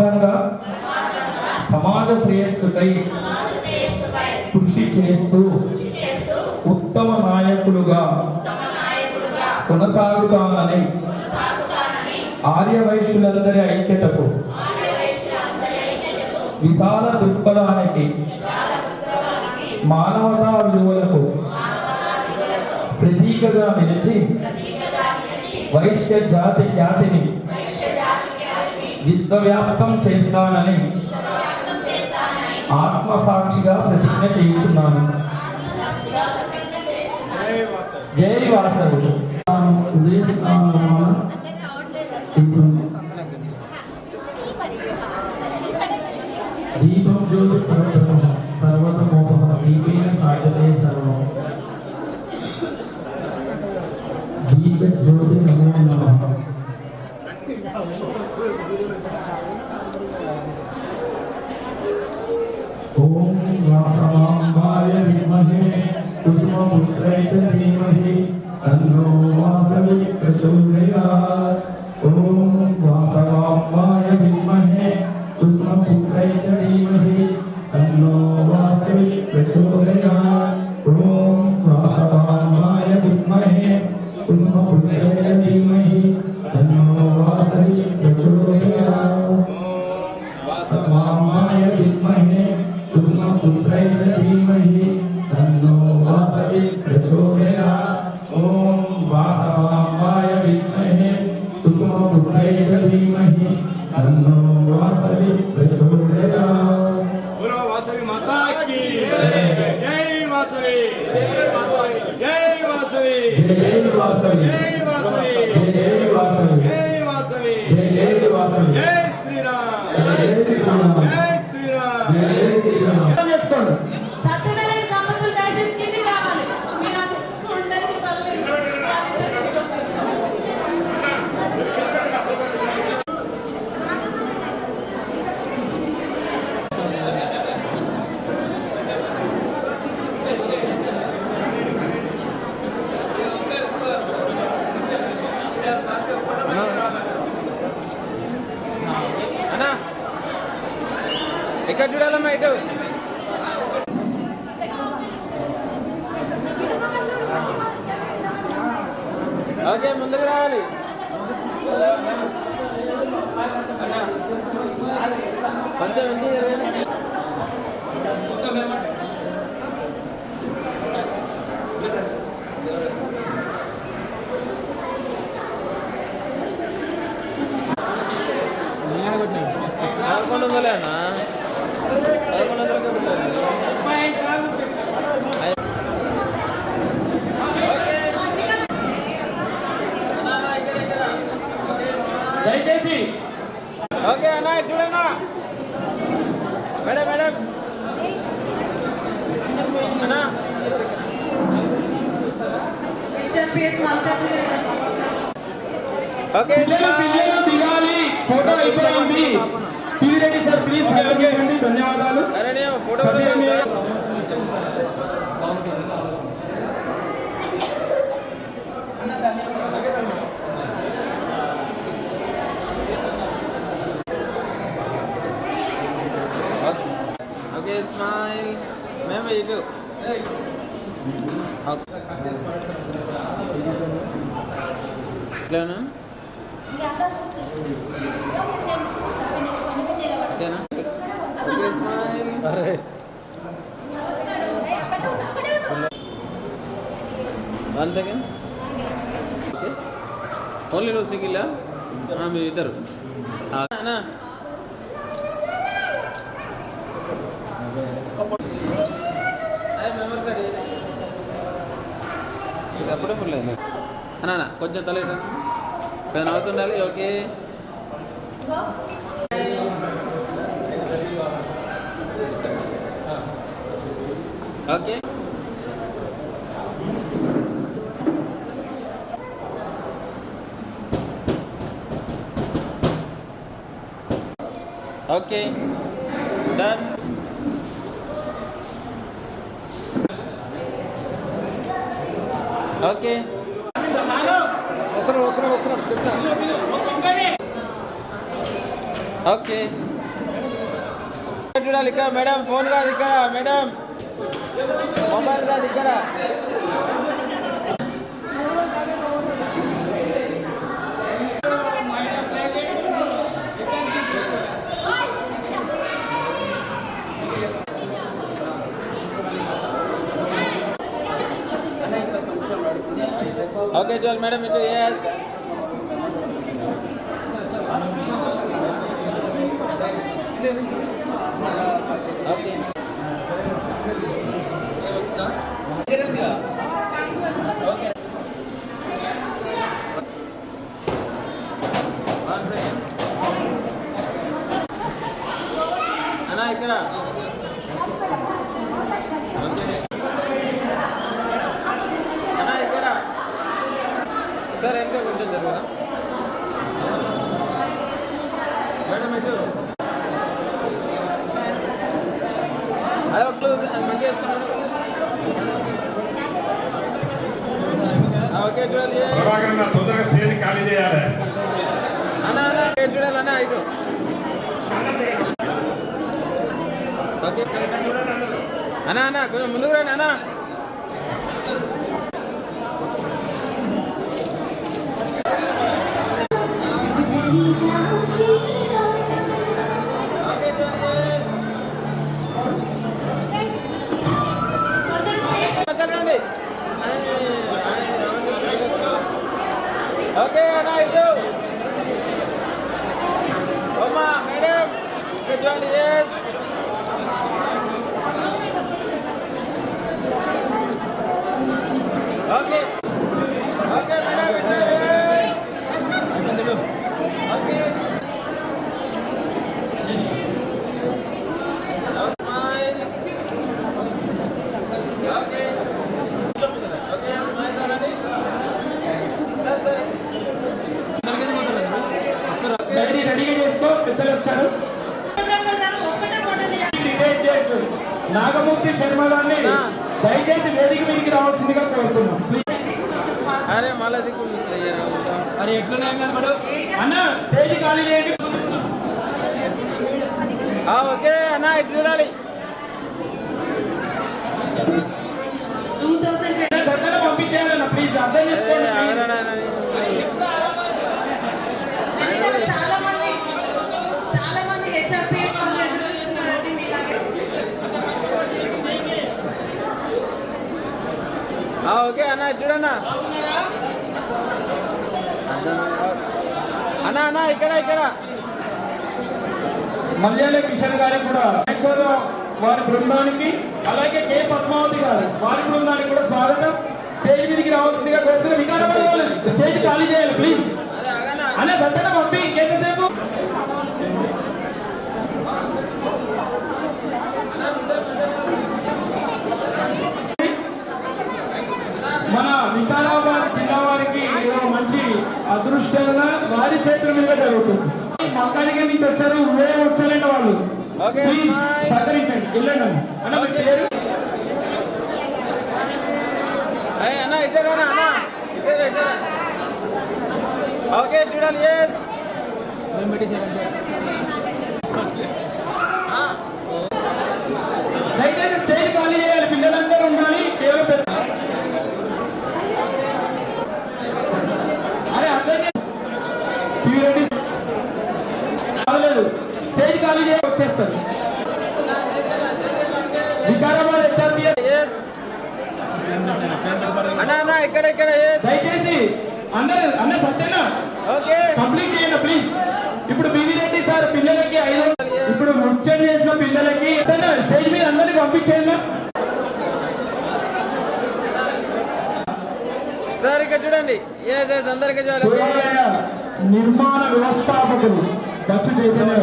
పరమార్థంగా సమాజ శ్రేయస్సుకై కృషి చేస్తూ ఉత్తమ నాయకులుగా కొనసాగుతానని ఆర్య వైశ్యులందరి ఐక్యతకు విశాల దృక్పథానికి మానవతా విలువలకు ప్రతీకగా నిలిచి వైశ్య జాతి ఖ్యాతిని విశ్వవ్యాప్తం చేస్తానని ఆత్మసాక్షిగా ప్రతిజ్ఞ చేస్తున్నాను జై వాసవి. దీపం జ్యోతి పర్వతం పర్వతమోపమ దీపేన సాధ్యతే సర్వం. దీప జ్యోతి నమో నమః. సార్ ప్లీజ్ ధన్యవాదాలు అరే నేను ఫోటో కూడా సత్యం తీస్తా. ఓకే స్మైల్ మేము ఇటు ఇట్లానా ఓకేనా ఓకే స్మైల్ అరే వన్ సెకండ్ ఓన్లీ ఆమె ఇద్దరు? ఆ, అప్పుడే ఫుల్ అయింది అన్నా కొంచెం తల ఇటు. అవుతుండాలి నవ్వుతుండాలి okay. Okay. Okay. Done okay. Okay. చూడాలి ఇక్కడ మేడం ఫోన్ కాదు ఇక్కడ మేడం. మొబైల్ కాదు ఇక్కడ. ఓకే చూడాలి మేడం ఇటు ఎస్ ఓకే అన్నా ఇక్కడ ఓకే అన్నా ఇక్కడ సార్ వెనక కొంచెం జరుగురా మేడం ఇటు అదే ఒకసారి మంచిగా వేసుకున్నాను ఓకే చూడాలి ప్రభాకర్ నా తొందరగా స్టేజ్ ఖాళీ చేయాలి అన్న అన్న ఇటు చూడాలి అన్న ఇటు ఓకే అన్న అన్న కొంచెం ముందుకు రండి అన్న ఓకే చూడాలి మధ్యలో రండి ఓకే అన్న ఇటు అమ్మా madam good join yes okay okay madam ఇటు yes okay smile okay okay smile రండి సార్ సార్ రెడీ రెడీగా చేసుకో పెద్దలు వచ్చారు ఒక్కటే మోడల్ డిబేట్ చేయొద్దు. నాగమూర్తి శర్మ గారిని దయచేసి వేదిక మీదకి రావాల్సిందిగా కోరుతున్నాం ప్లీజ్ అరే ఎట్లున్నాయి కదా అన్న స్టేజ్ ఖాళీ ఓకే అన్న ఇటు చూడాలి. పంపించేయాలన్న ప్లీజ్ అర్థం చేసుకోండి ఓకే అన్న చూడన్నా అన్న అన్న ఇక్కడ ఇక్కడ. మల్యాల కిషన్ గారికి కూడా వారి బృందానికి అలాగే కే. పద్మావతి గారు వారి బృందానికి కూడా స్వాగతం. స్టేజ్ మీదకి రావాల్సిందిగా కోరుతున్న వికారాబాద్ స్టేజ్ ఖాళీ చేయాలి ప్లీజ్ అన్న సత్యన పంపి ఇంకెంతసేపు అదృష్టంగా వారి చేతుల మీద జరుగుతుంది. మక్కడికి నుంచి వచ్చారు ఊరే వచ్చారంట వాళ్ళు. సహకరించండి. వెళ్ళండి అన్న. పేరు? అన్న ఇద్దరు అన్న. ఇద్దరు ఓకే చూడాలి ఎస్ దయచేసి స్టేజ్ ఖాళీ చేయాలి పిల్లలందరూ ఉండాలి కేవలం పెద్ద అరే అర్థం ప్యూరిటీ కాలేదు స్టేజ్ ఖాళీ చేయ వచ్చేస్తారు వికారాబాద్ దయచేసి అందరు అన్న సత్యనా? ఓకే కంప్లీట్ చేయండి ప్లీజ్ ఇప్పుడు బివి రెడ్డి సార్ పిల్లలకి ఐదు. ఇప్పుడు ముచ్చట చేసిన పిల్లలకి స్టేజ్ మీద అందరినీ పంపించేయండి. సార్ ఇక్కడ చూడండి. అందరికీ నిర్మాణ వ్యవస్థాపకులు. దక్షు చైతన్య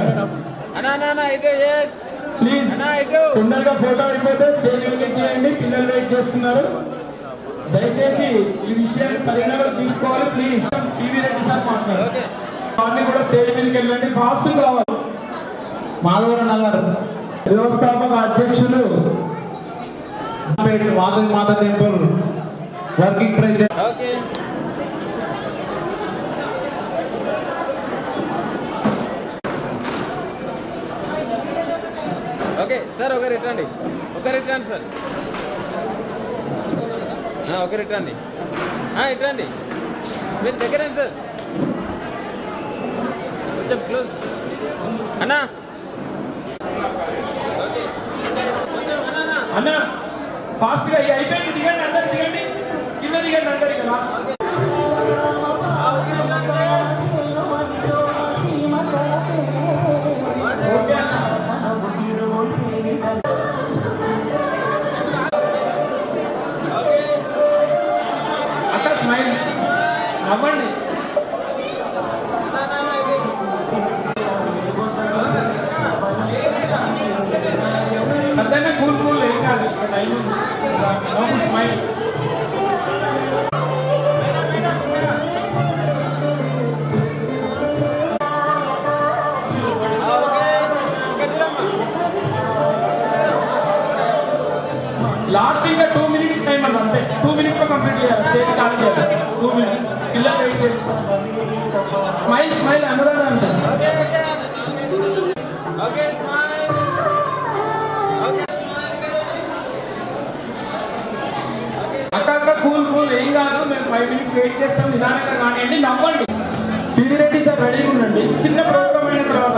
ప్లీజ్ అన్న ఇటు తొందరగా ఫోటో అయిపోతే స్టేజ్ వెయిట్ చేయండి పిల్లలు వెయిట్ చేస్తున్నారు. దయచేసి ఈ విషయాన్ని పరిగణలోకి తీసుకోవాలి ప్లీజ్ టీవీ రెడ్డి సార్ మాట్లాడారు వారిని కూడా స్టేజ్ మీదకి వెళ్ళండి ఫాస్ట్ కావాలి మాధవర నగర్ వ్యవస్థాపక అధ్యక్షులు. Madhavi Mata temple. Working president okay okay sir ఒకరు ఇట్టండి ఒకరు ఇట్టండి సార్. ఆ, ఒకరు ఇట్టండి ఇట్టండి మీరు దగ్గరండి సార్. కొంచెం క్లోజ్ అన్నా. అన్నా ఫాస్ట్గా అయిపోయింది దిగండి అందరు దిగండి. కింద దిగండి అందరు స్మైల్ స్మైల్ అనురాధ అంటే ఓకే కూల్ కూల్ ఏం కాదు మేము ఫైవ్ మినిట్స్ వెయిట్ చేస్తాం నిదానంగా కానివ్వండి నవ్వండి. టీవీ సార్ రెడీగా ఉండండి. చిన్న ప్రోగ్రామ్ అయిన తర్వాత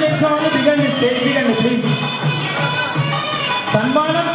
సన్మానం చేసిన వాళ్ళు దిగండి స్టేజ్ దిగండి ప్లీజ్ సన్మానం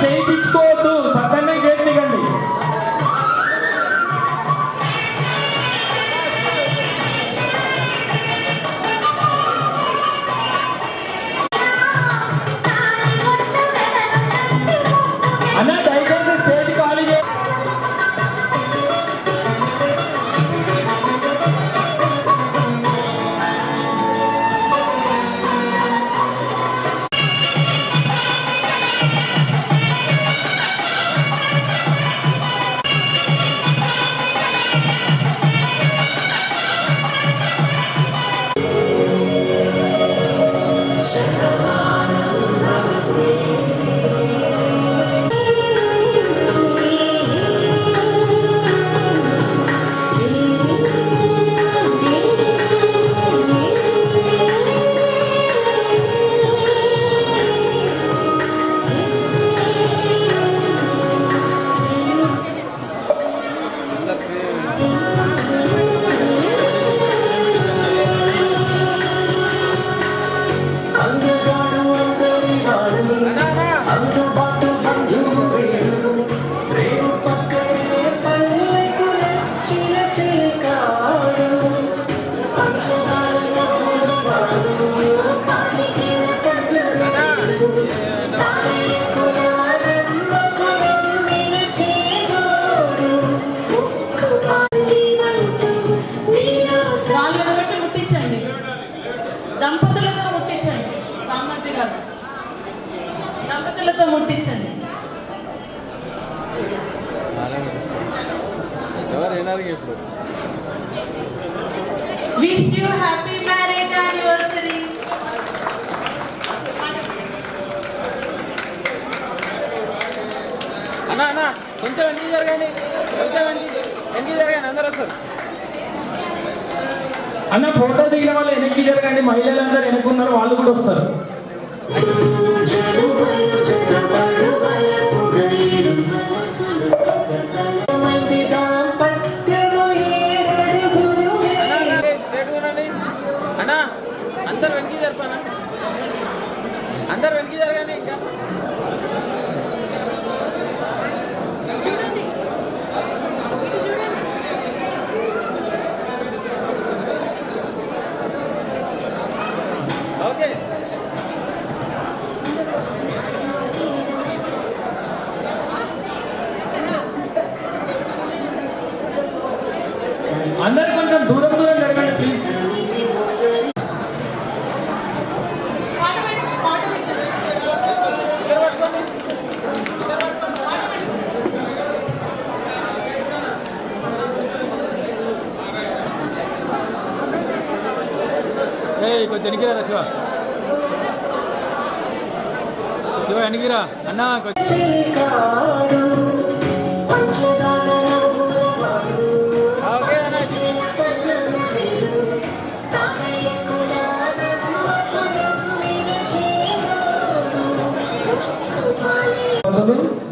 అన్న అన్న కొంచెం వెనక్కి జరగండి. కొంచెం వెనక్కి జరగండి అందరూ వస్తారు. అన్న ఫోటో దిగిన వాళ్ళు వెనక్కి జరగండి మహిళలందరూ వెనక్కున్నారు వాళ్ళు కూడా వస్తారు.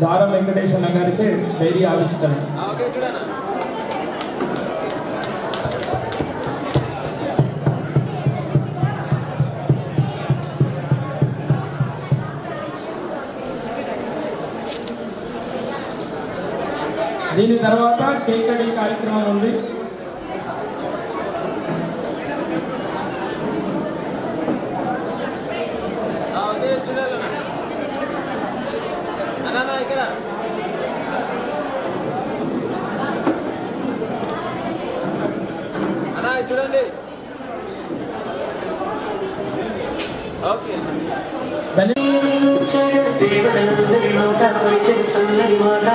దారం వెంకటేశ్వర గారికి డైరీ ఆవిష్కరణ. దీని తర్వాత కేక్ కటింగ్ కార్యక్రమం ఉంది ఓకే చూడాలన్న అన్న అన్న ఇక్కడ అన్న ఇది చూడండి. ఓకే. కాపాడితే చల్లని మాట.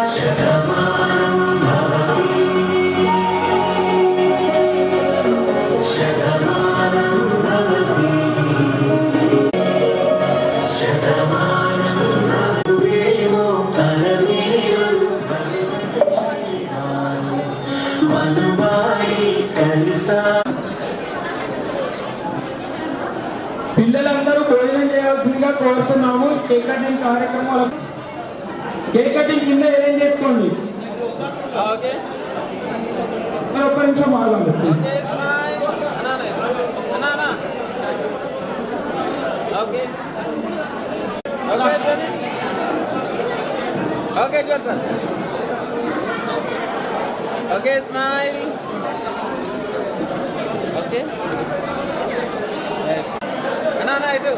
కోరుతున్నాము. కేక్ కటింగ్ కార్యక్రమాలు కేక్ కటింగ్ కింద అరేంజ్ చేసుకోండి? ఓకే ఒక్క నిమిషం ఆగండి okay okay okay sir. Okay smile. Okay. అన్నా ఇటు.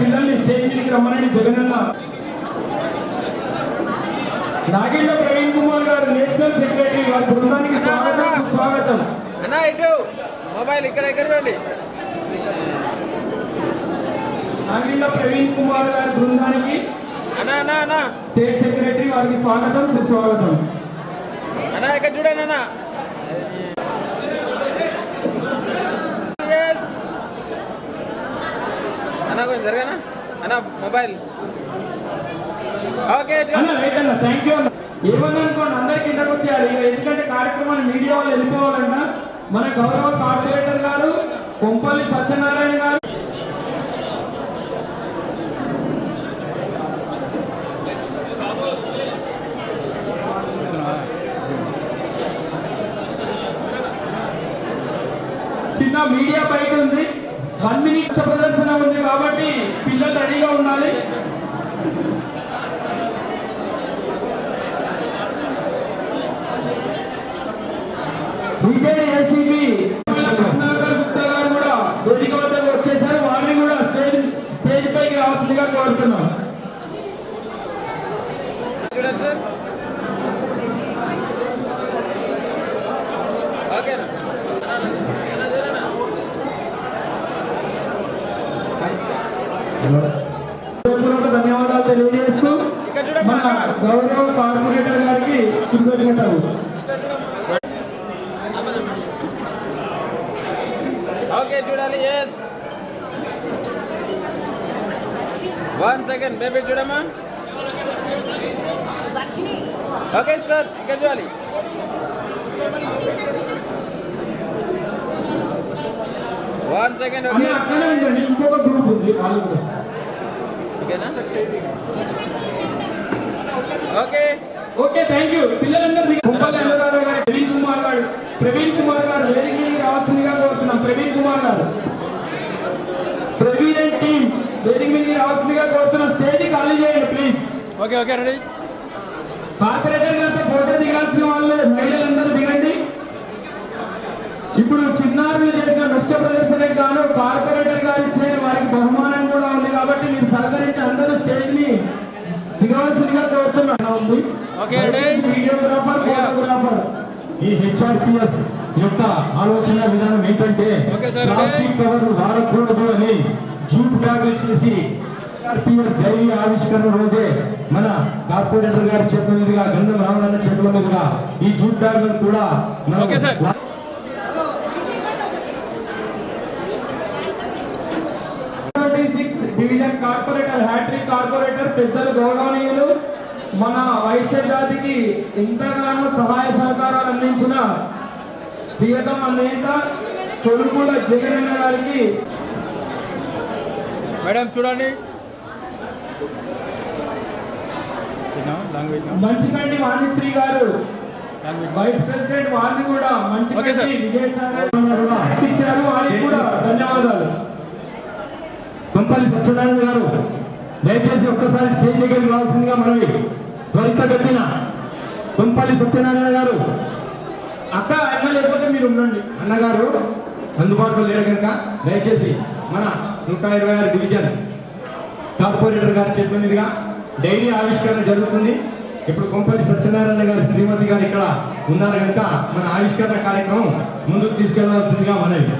పిల్లల్ని స్టేజ్ మీదకి రమ్మని జగనన్న. నాగేంద్ర ప్రవీణ్ కుమార్ గారు నేషనల్ సెక్రటరీ వారి బృందానికి స్వాగతం సుస్వాగతం. మొబైల్ ఇక్కడ ఇక్కడ చూడండి నాగేంద్ర ప్రవీణ్ కుమార్ గారి బృందానికి అన్న అన్న అన్న. స్టేట్ సెక్రటరీ వారికి స్వాగతం సుస్వాగతం. అన్న ఇక్కడ చూడండి అన్న. అన్న కొంచెం జరగనా? అన్న మొబైల్. ఓకే థ్యాంక్ యూ అన్న ఏమన్నా అనుకోండి అందరి కిందకు వచ్చేయాలి ఎందుకంటే కార్యక్రమాన్ని మీడియా వాళ్ళు వెళ్ళిపోవాలంట. మన గౌరవ కార్పొరేటర్ గారు కొంపల్లి సత్యనారాయణ గారు. చిన్న మీడియా బయట ఉంది. వన్ మినిట్ ప్రదర్శన ఉంది కాబట్టి పిల్లలు రెడీగా ఉండాలి. రిటైర్డ్ ఏసీబీ కరుణాకర్ గుప్తా గారు కూడా వేదిక వద్దకు వచ్చేసారు వారిని కూడా స్టేజ్ స్టేజ్ పైకి రావాల్సిందిగా కోరుతున్నాం చూడండి సార్ ఓకేనా అన్న చూడనా హృదయపూర్వక ధన్యవాదాలు తెలియజేస్తూ మన గౌరవ కార్పొరేటర్ గారికి కృతజ్ఞతలు ఓకే చూడాలి ఎస్ వన్ సెకండ్ బేబీ చూడమ్మా. ఓకే సార్ ఇక్కడ చూడాలి. వన్ సెకండ్ ఓకే ఇంకొక గ్రూప్ ఉంది. ఓకేనా ఓకే. ఓకే థ్యాంక్ యూ పిల్లలందరూ కుంపల్లి అన్నదారావు గారు ప్రవీణ్ కుమార్ గారు ప్రవీణ్ కుమార్ గారు వేదిక మీదకి రావాల్సిందిగా కోరుతున్నాం ప్రవీణ్ కుమార్ గారు. ప్రవీణ్ అండ్ టీమ్ వేదిక మీదకి రావాల్సిందిగా కోరుతున్నాం స్టేజ్ ఖాళీ చేయండి please okay okay ready corporator గారితో ఫోటో దిగాల్సిన వాళ్ళు మహిళలందరూ దిగండి. ఇప్పుడు చిన్నారులు చేసిన నృత్య ప్రదర్శనకు గాను కార్పొరేటర్ గారు ఇచ్చే వారికి బహుమానం కూడా ఉంది కాబట్టి మీరు సహకరించి అందరూ స్టేజ్ని దిగవలసిందిగా ఈ హెచ్ఆర్పిఎస్ యొక్క ఆలోచన విధానం ఏంటంటే. ప్లాస్టిక్ కవర్ వాడకూడదు అని జూట్ బ్యాగులు చేసి హెచ్ఆర్పిఎస్ డైరీ ఆవిష్కరణ రోజే మన కార్పొరేటర్ గారి చేతుల మీదుగా గంధం రామలన్న చేతుల మీదుగా ఈ జూట్ బ్యాగులను కూడా డివిజన్ కార్పొరేటర్ హ్యాట్రిక్ కార్పొరేటర్ పెద్దలు గౌరవనీయులు మన వైశ్య జాతికి ఎంతగానో సహాయ సహకారాలు అందించిన ప్రియతమ నేత కొడుకుల జగనన్న గారికి మేడం చూడండి. లాంగ్వేజ్ మంచికండి వాణిశ్రీ గారు వైస్ ప్రెసిడెంట్ వారిని కూడా. మంచికండి విజయసాగర్ ఇచ్చారు వారికి కూడా ధన్యవాదాలు. కొంపల్లి సత్యనారాయణ గారు దయచేసి ఒక్కసారి స్టేజ్ దగ్గరికి రావాల్సిందిగా మనవి. త్వరితగతిన కొంపల్లి సత్యనారాయణ గారు. అక్క లేకపోతే మీరు ఉండండి. అన్నగారు అందుబాటులో లేరు కనుక దయచేసి మన నూట ఇరవై ఆరు డివిజన్ కార్పొరేటర్ గారి చేతుల మీదుగా డైరీ ఆవిష్కరణ జరుగుతుంది. ఇప్పుడు కొంపల్లి సత్యనారాయణ గారి శ్రీమతి గారు ఇక్కడ ఉన్నారు కనుక మన ఆవిష్కరణ కార్యక్రమం ముందుకు తీసుకెళ్ళవలసిందిగా మనవి.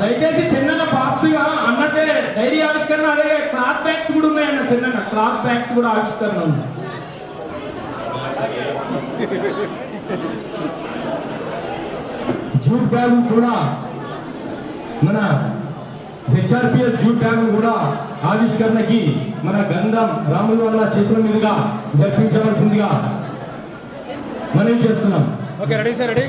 దయచేసి చెన్నన్న ఫాస్ట్గా అన్నట్టే డైరీ ఆవిష్కరణ అలాగే క్లాత్ బ్యాగ్స్ కూడా ఉన్నాయన్న చెన్నన్న. క్లాత్ బ్యాగ్స్ కూడా ఆవిష్కరణ ఉంది. జూట్ బ్యాగ్ కూడా మన హెచ్ఆర్పిఎస్ జూట్ బ్యాగ్ కూడా ఆవిష్కరణకి మన గంధం రాములు అన్న చేతుల మీదుగా జరిపించవలసిందిగా మనం చేస్తున్నాం. Okay ready sir ready